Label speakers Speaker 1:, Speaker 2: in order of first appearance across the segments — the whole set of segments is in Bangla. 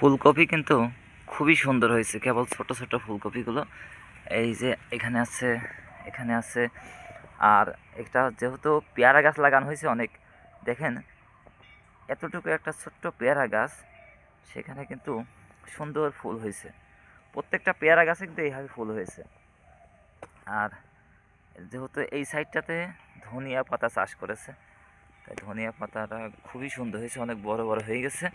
Speaker 1: ফুলকপি কিন্তু খুবই সুন্দর হয়েছে। কেবল ছোট ছোট ফুলকপিগুলো। এই যে এখানে আছে এখানে আছে। আর এটা যেহেতু পেয়ারা গাছ লাগানো হয়েছে অনেক, দেখেন, এতটুকু একটা ছোট্ট পেয়ারা গাছ, সেখানে কিন্তু সুন্দর ফুল হয়েছে। প্রত্যেকটা পেয়ারা গাছে কিন্তু এইভাবে ফুল হয়েছে। আর যেহেতু এই সাইডটাতে ধনিয়া পাতা চাষ করেছে, তাই ধনিয়া পাতাটা খুবই সুন্দর হয়েছে, অনেক বড় বড় হয়ে গেছে।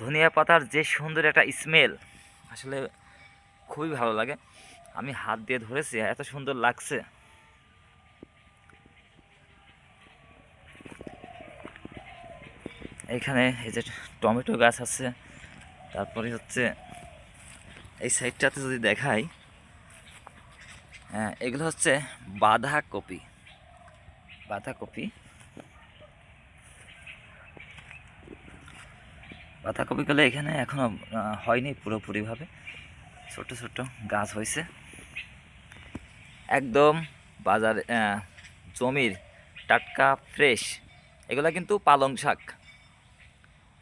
Speaker 1: ধনিয়া পাতার যে সুন্দর একটা স্মেল আসলে খুবই ভালো লাগে। আমি হাত দিয়ে ধরেছি, এত সুন্দর লাগছে। এখানে এই যে টমেটো গাছ আছে, তারপরে হচ্ছে এই সাইডটাতে যদি দেখাই হ্যাঁ এগুলো হচ্ছে বাঁধাকপি। বাঁধাকপি বাঁধাকপিগুলো এখানে এখনও আহ, হয়নি পুরোপুরিভাবে। ছোট ছোট গাছ হয়েছে। একদম বাজার জমির টাটকা ফ্রেশ। এগুলা কিন্তু পালং শাক।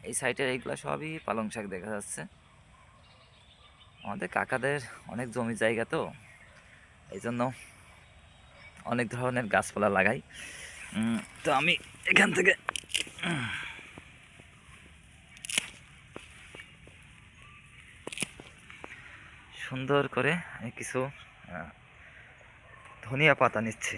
Speaker 1: এই সাইডের এইগুলো সবই পালং শাক দেখা যাচ্ছে। আমাদের কাকাদের অনেক জমি জায়গা তো এই জন্য অনেক ধরনের গাছপালা লাগাই। তো আমি এখান থেকে সুন্দর করে আমি কিছু ধনিয়া পাতা নিচ্ছি।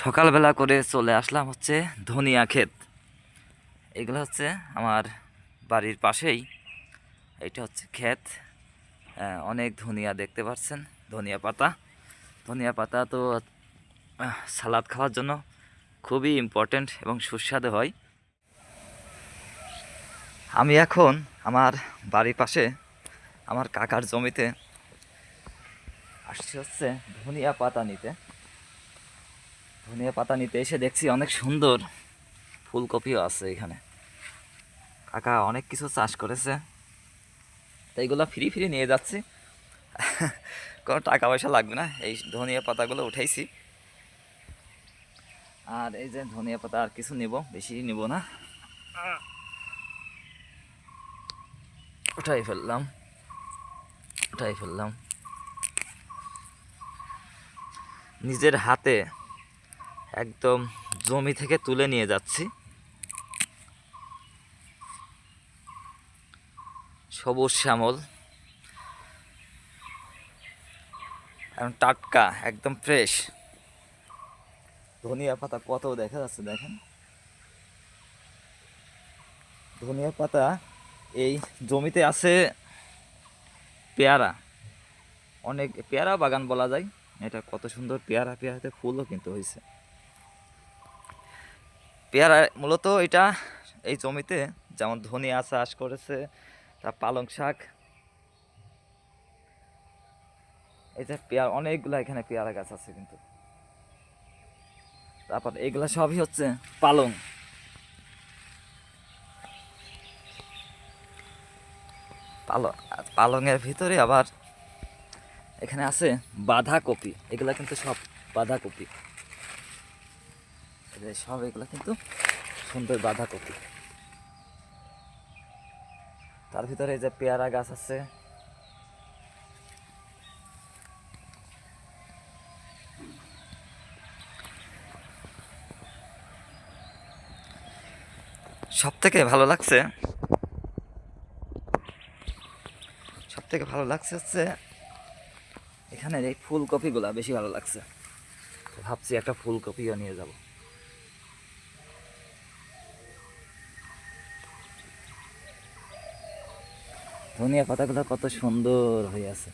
Speaker 1: সকালবেলা করে চলে আসলাম হচ্ছে ধনিয়া ক্ষেত। এগুলো হচ্ছে আমার বাড়ির পাশেই। এটা হচ্ছে ক্ষেত। অনেক ধনিয়া দেখতে পাচ্ছেন, ধনিয়া পাতা। ধনিয়া পাতা তো সালাদ খাওয়ার জন্য খুবই ইম্পর্ট্যান্ট এবং সুস্বাদু হয়। আমি এখন আমার বাড়ির পাশে আমার কাকার জমিতে আসছি হচ্ছে ধনিয়া পাতা নিতে। ধনিয়া পাতা নিতে এসে দেখছি অনেক সুন্দর ফুলকপিও আছে এখানে। কাকা অনেক কিছু চাষ করেছে। তো এইগুলো ফ্রি ফ্রি নিয়ে যাচ্ছি। কোনো টাকা পয়সা লাগবে না, এই ধনিয়া পাতাগুলো উঠাইছি। আর এই যে ধনিয়া পাতা আর কিছু নেব, বেশি নেব না। উঠাই ফেললাম উঠাই ফেললাম। নিজের হাতে একদম জমি থেকে তুলে নিয়ে যাচ্ছি। সবুজ শ্যামল। টাটকা, একদম ফ্রেশ ধনিয়া পাতা কত দেখা যাচ্ছে, দেখেন। ধনিয়া পাতা এই জমিতে আছে পেয়ারা। অনেক পেয়ারা বাগান বলা যায়। এটা কত সুন্দর পেয়ারা, পেয়ারাতে ফুলও কিন্তু হয়েছে পেয়ারা মূলত এটা এই জমিতে যেমন ধনিয়া চাষ করেছে তা পালং শাক। এই যে পেয়ারা, অনেকগুলো এখানে পেয়ারা গাছ আছে কিন্তু। তারপর এগুলা সবই হচ্ছে পালং। পালং পালংয়ের ভিতরে আবার এখানে আছে বাঁধাকপি। এগুলা কিন্তু সব বাঁধাকপি। সব এগুলা কিন্তু সুন্দর বাঁধাকপি। তার ভিতরে এই যে পেয়ারা গাছ আছে। সব থেকে ভালো লাগছে সব ভালো লাগছে হচ্ছে এখানে এই ফুলকপিগুলা বেশি ভালো লাগছে। ভাবছি একটা ফুলকপিও নিয়ে যাব। ধনিয়া পাতাগুলো কত সুন্দর হয়ে আছে।